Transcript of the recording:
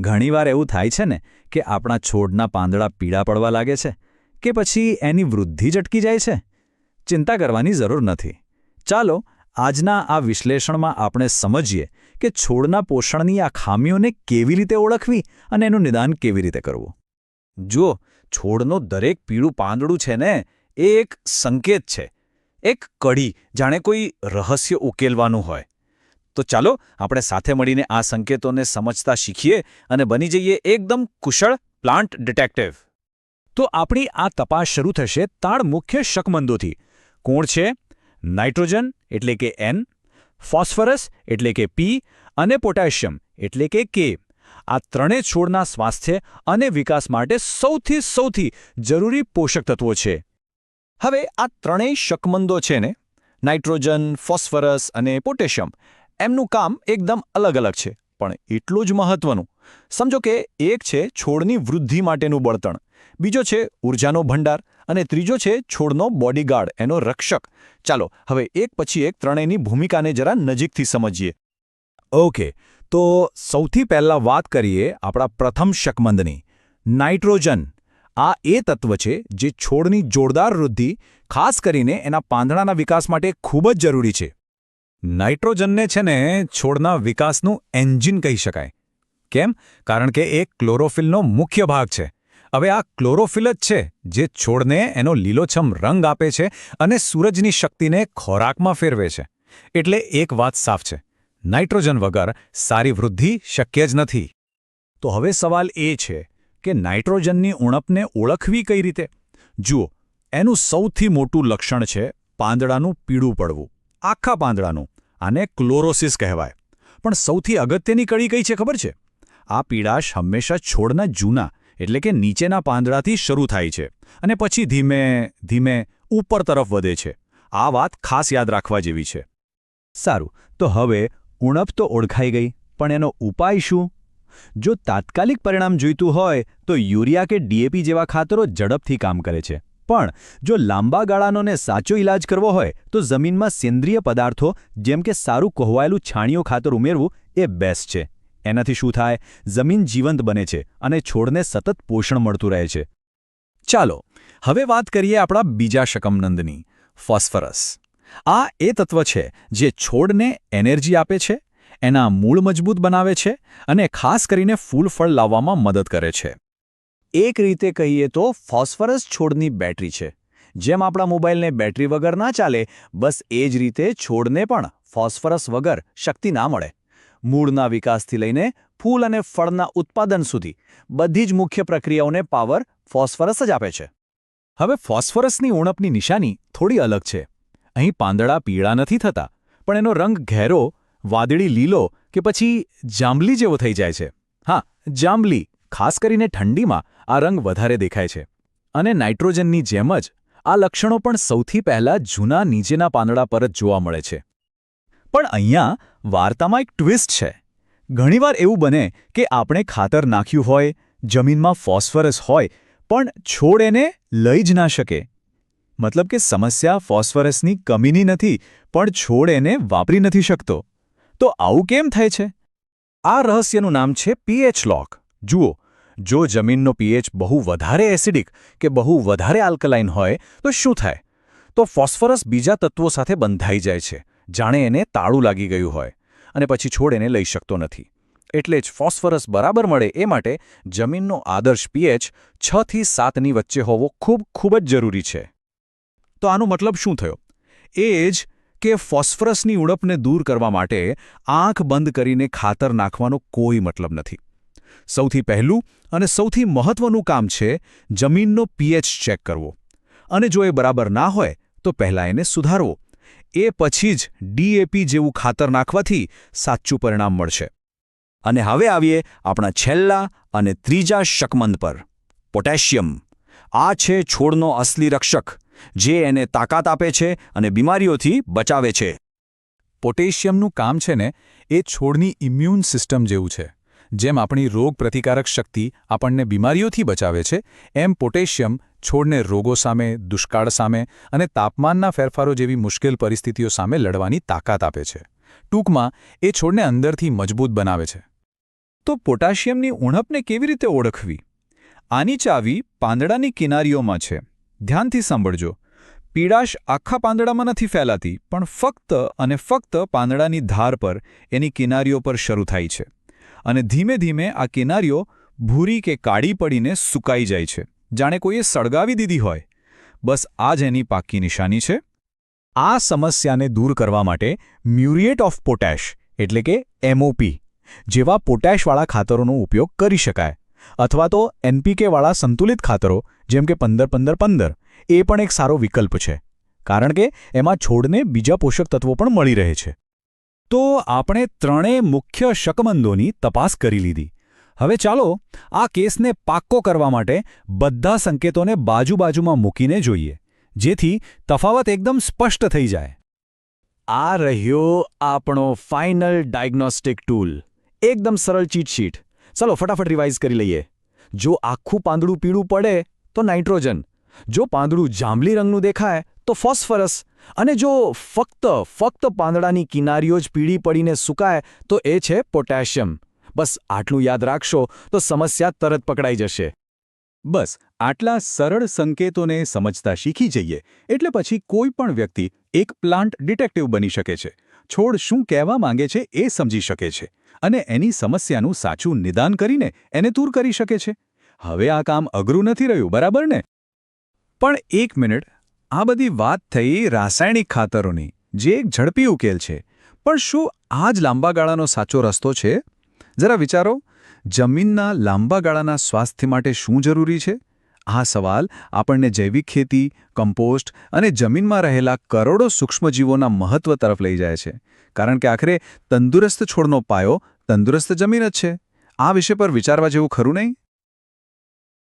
ઘણીવાર એવું થાય છે ને કે આપણા છોડના પાંદડા પીળા પડવા લાગે છે કે પછી એની વૃદ્ધિ જટકી જાય છે? ચિંતા કરવાની જરૂર નથી. ચાલો, આજના આ વિશ્લેષણમાં આપણે સમજીએ કે છોડના પોષણની આ ખામીઓને કેવી રીતે ઓળખવી અને એનું નિદાન કેવી રીતે કરવું. જુઓ, છોડનો દરેક પીળું પાંદડું છે ને, એ એક સંકેત છે. એક કડી જાણે કોઈ રહસ્ય ઉકેલવાનું હોય. તો ચાલો આપણે સાથે મળીને આ સંકેતોને સમજતા શીખીએ અને બની જઈએ એકદમ કુશળ પ્લાન્ટ ડિટેક્ટિવ. તો આપણી આ તપાસ શરૂ થશે તાળ મુખ્ય શકમંદોથી. કોણ છે? નાઇટ્રોજન એટલે કે એન ફોસ્ફરસ એટલે કે પી અને પોટેશિયમ એટલે કે કે આ ત્રણેય છોડના સ્વાસ્થ્ય અને વિકાસ માટે સૌથી સૌથી જરૂરી પોષક તત્વો છે. હવે આ ત્રણેય શકમંદો છે ને? નાઇટ્રોજન, ફોસ્ફરસ અને પોટેશિયમ એમનું કામ એકદમ અલગ અલગ છે, પણ એટલું જ મહત્વનું. સમજો કે એક છે છોડની વૃદ્ધિ માટેનું બળતણ, બીજો છે ઊર્જાનો ભંડાર અને ત્રીજો છે છોડનો બોડીગાર્ડ, એનો રક્ષક. ચાલો, હવે એક પછી એક ત્રણેયની ભૂમિકાને જરા નજીકથી સમજીએ. ઓકે, તો સૌથી પહેલાં વાત કરીએ આપણા પ્રથમ શકમંદની. નાઇટ્રોજન. આ એ તત્વ છે જે છોડની જોરદાર વૃદ્ધિ, ખાસ કરીને એના પાંદડાના વિકાસ માટે ખૂબ જ જરૂરી છે. નાઇટ્રોજનને છે ને છોડના વિકાસનું એન્જિન કહી શકાય. કેમ? કારણ કે એ ક્લોરોફિલનો મુખ્ય ભાગ છે. હવે આ ક્લોરોફિલ જ છે જે છોડને એનો લીલોછમ રંગ આપે છે અને સૂરજની શક્તિને ખોરાકમાં ફેરવે છે. એટલે એક વાત સાફ છે. નાઇટ્રોજન વગર સારી વૃદ્ધિ શક્ય જ નથી. તો હવે સવાલ એ છે કે નાઇટ્રોજનની ઉણપને ઓળખવી કઈ રીતે? જુઓ, એનું સૌથી મોટું લક્ષણ છે પાંદડાનું પીળું પડવું. આખા પાંદડાનું, આને ક્લોરોસિસ કહેવાય. પણ સૌથી અગત્યની કડી કઈ છે ખબર છે? આ પીડાશ હંમેશા છોડના જૂના, એટલે કે નીચેના પાંદડાથી શરૂ થાય છે અને પછી ધીમે ધીમે ઉપર તરફ વધે છે. આ વાત ખાસ યાદ રાખવા જેવી છે. સારું, તો હવે ઉણપ તો ઓળખાઈ ગઈ, પણ એનો ઉપાય શું? જો તાત્કાલિક પરિણામ જોઈતું હોય, તો યુરિયા કે ડીએપી જેવા ખાતરો ઝડપથી કામ કરે છે. પણ જો લાંબા ગાળાનોને સાચો ઇલાજ કરવો હોય, તો જમીનમાં સેન્દ્રિય પદાર્થો, જેમ કે સારું કોહવાયેલું છાણિયું ખાતર ઉમેરવું એ બેસ્ટ છે. એનાથી શું થાય? જમીન જીવંત બને છે અને છોડને સતત પોષણ મળતું રહે છે. ચાલો, હવે વાત કરીએ આપણા બીજા શકમનંદની, ફોસ્ફરસ. આ એ તત્વ છે જે છોડને એનર્જી આપે છે, એના મૂળ મજબૂત બનાવે છે અને ખાસ કરીને ફૂલ ફળ લાવવામાં મદદ કરે છે. એક રીતે કહીએ તો ફોસ્ફરસ છોડની બેટરી છે. જેમ આપણા મોબાઈલને બેટરી વગર ના ચાલે, બસ એ જ રીતે છોડને પણ ફોસ્ફરસ વગર શક્તિ ના મળે. મૂળના વિકાસથી લઈને ફૂલ અને ફળના ઉત્પાદન સુધી બધી જ મુખ્ય પ્રક્રિયાઓને પાવર ફોસ્ફરસ જ આપે છે. હવે ફોસ્ફરસની ઉણપની નિશાની થોડી અલગ છે. અહીં પાંદડા પીળા નથી થતા, પણ એનો રંગ ઘેરો, વાદળી લીલો કે પછી જાંબલી જેવો થઈ જાય છે. હા, જાંબલી. ખાસ કરીને ઠંડીમાં આ રંગ વધારે દેખાય છે. અને નાઇટ્રોજનની જેમ જ આ લક્ષણો પણ સૌથી પહેલા જૂના નીચેના પાંદડા પર જ જોવા મળે છે. પણ અહીંયા વાર્તામાં એક ટ્વિસ્ટ છે. ઘણીવાર એવું બને કે આપણે ખાતર નાખ્યું હોય, જમીનમાં ફોસ્ફરસ હોય, પણ છોડ એને લઈ જ ના શકે. મતલબ કે સમસ્યા ફોસ્ફરસની કમીની નથી, પણ છોડ એને વાપરી નથી શકતો. તો આવું કેમ થાય છે? આ રહસ્યનું નામ છે પીએચ લોક. જુઓ જો જમીનનો પીએચ બહુ વધારે એસિડિક કે બહુ વધારે આલ્કલાઇન હોય, તો શું થાય? તો ફોસ્ફરસ બીજા તત્વો સાથે બંધાઈ જાય છે, જાણે એને તાળું લાગી ગયું હોય, અને પછી છોડ એને લઈ શકતો નથી. એટલે જ ફોસ્ફરસ બરાબર મળે એ માટે જમીનનો આદર્શ પીએચ છ થી સાતની વચ્ચે હોવો ખૂબ ખૂબ જ જરૂરી છે. તો આનો મતલબ શું થયો? એ જ કે ફોસ્ફરસની ઉણપને દૂર કરવા માટે આંખ બંધ કરીને ખાતર નાખવાનો કોઈ મતલબ નથી. સૌથી પહેલું અને સૌથી મહત્વનું કામ છે જમીનનો પીએચ ચેક કરવો. અને જો એ બરાબર ના હોય, તો પહેલાં એને સુધારવો. એ પછી જ ડીએપી જેવું ખાતર નાખવાથી સાચું પરિણામ મળશે. અને હવે આવીએ આપણા છેલ્લા અને ત્રીજા શકમંદ પર. પોટેશિયમ. આ છે છોડનો અસલી રક્ષક, જે એને તાકાત આપે છે અને બીમારીઓથી બચાવે છે. પોટેશિયમનું કામ છે ને, એ છોડની ઇમ્યુન સિસ્ટમ જેવું છે. જેમ આપણી રોગ પ્રતિકારક શક્તિ આપણને બીમારીઓથી બચાવે છે, એમ પોટેશિયમ છોડને રોગો સામે, દુષ્કાળ સામે અને તાપમાનના ફેરફારો જેવી મુશ્કેલ પરિસ્થિતિઓ સામે લડવાની તાકાત આપે છે. ટૂંકમાં, એ છોડને અંદરથી મજબૂત બનાવે છે. તો પોટાશિયમની ઉણપને કેવી રીતે ઓળખવી? આની ચાવી પાંદડાની કિનારીઓમાં છે. ધ્યાનથી સાંભળજો. પીડાશ આખા પાંદડામાં નથી ફેલાતી, પણ ફક્ત અને ફક્ત પાંદડાની ધાર પર, એની કિનારીઓ પર શરૂ થાય છે. અને ધીમે ધીમે આ કિનારીઓ ભૂરી કે કાળી પડીને સુકાઈ જાય છે. જાણે કોઈએ સળગાવી દીધી હોય. બસ આ જ એની પાક્કી નિશાની છે. આ સમસ્યાને દૂર કરવા માટે મ્યુરિએટ ઓફ પોટેશ એટલે કે એમઓપી જેવા પોટેશવાળા ખાતરોનો ઉપયોગ કરી શકાય. અથવા તો એનપીકેવાળા સંતુલિત ખાતરો, જેમ કે પંદર પંદર પંદર, એ પણ એક સારો વિકલ્પ છે. કારણ કે એમાં છોડને બીજા પોષક તત્વો પણ મળી રહે છે. તો આપણે ત્રણેય મુખ્ય શકમંદોની તપાસ કરી લીધી. હવે ચાલો આ કેસને પાક્કો કરવા માટે બધા સંકેતોને બાજુ બાજુમાં મૂકીને જોઈએ, જેથી તફાવત એકદમ સ્પષ્ટ થઈ જાય. આ રહ્યો આપણો ફાઇનલ ડાયગ્નોસ્ટિક ટૂલ. એકદમ સરળ ચીટશીટ ચલો ફટાફટ રિવાઇઝ કરી લઈએ. જો આખું પાંદડું પીળું પડે તો નાઇટ્રોજન. જો પાંદડું જાંબલી રંગનું દેખાય, તો ફોસ્ફરસ. અને જો ફક્ત ફક્ત પાંદડાની કિનારીઓ જ પીળી પડીને સુકાય, તો એ છે પોટેશિયમ. બસ આટલું યાદ રાખશો, તો સમસ્યા તરત પકડાઈ જશે. બસ, આટલા સરળ સંકેતોને સમજતા શીખી જઈએ, એટલે પછી કોઈ પણ વ્યક્તિ એક પ્લાન્ટ ડિટેક્ટિવ બની શકે છે. છોડ શું કહેવા માંગે છે એ સમજી શકે છે. અને એની સમસ્યાનું સાચું નિદાન કરીને એને દૂર કરી શકે છે. હવે આ કામ અઘરું નથી રહ્યું, બરાબર ને? પણ એક મિનિટ. આ બધી વાત થઈ રાસાયણિક ખાતરોની, જે એક ઝડપી ઉકેલ છે. પણ શું આ જ લાંબા ગાળાનો સાચો રસ્તો છે? જરા વિચારો, જમીનના લાંબા ગાળાના સ્વાસ્થ્ય માટે શું જરૂરી છે? આ સવાલ આપણને જૈવિક ખેતી, કમ્પોસ્ટ અને જમીનમાં રહેલા કરોડો સૂક્ષ્મજીવોના મહત્વ તરફ લઈ જાય છે. કારણ કે આખરે તંદુરસ્ત છોડનો પાયો તંદુરસ્ત જમીન જ છે. આ વિષય પર વિચારવા જેવું ખરું નહીં?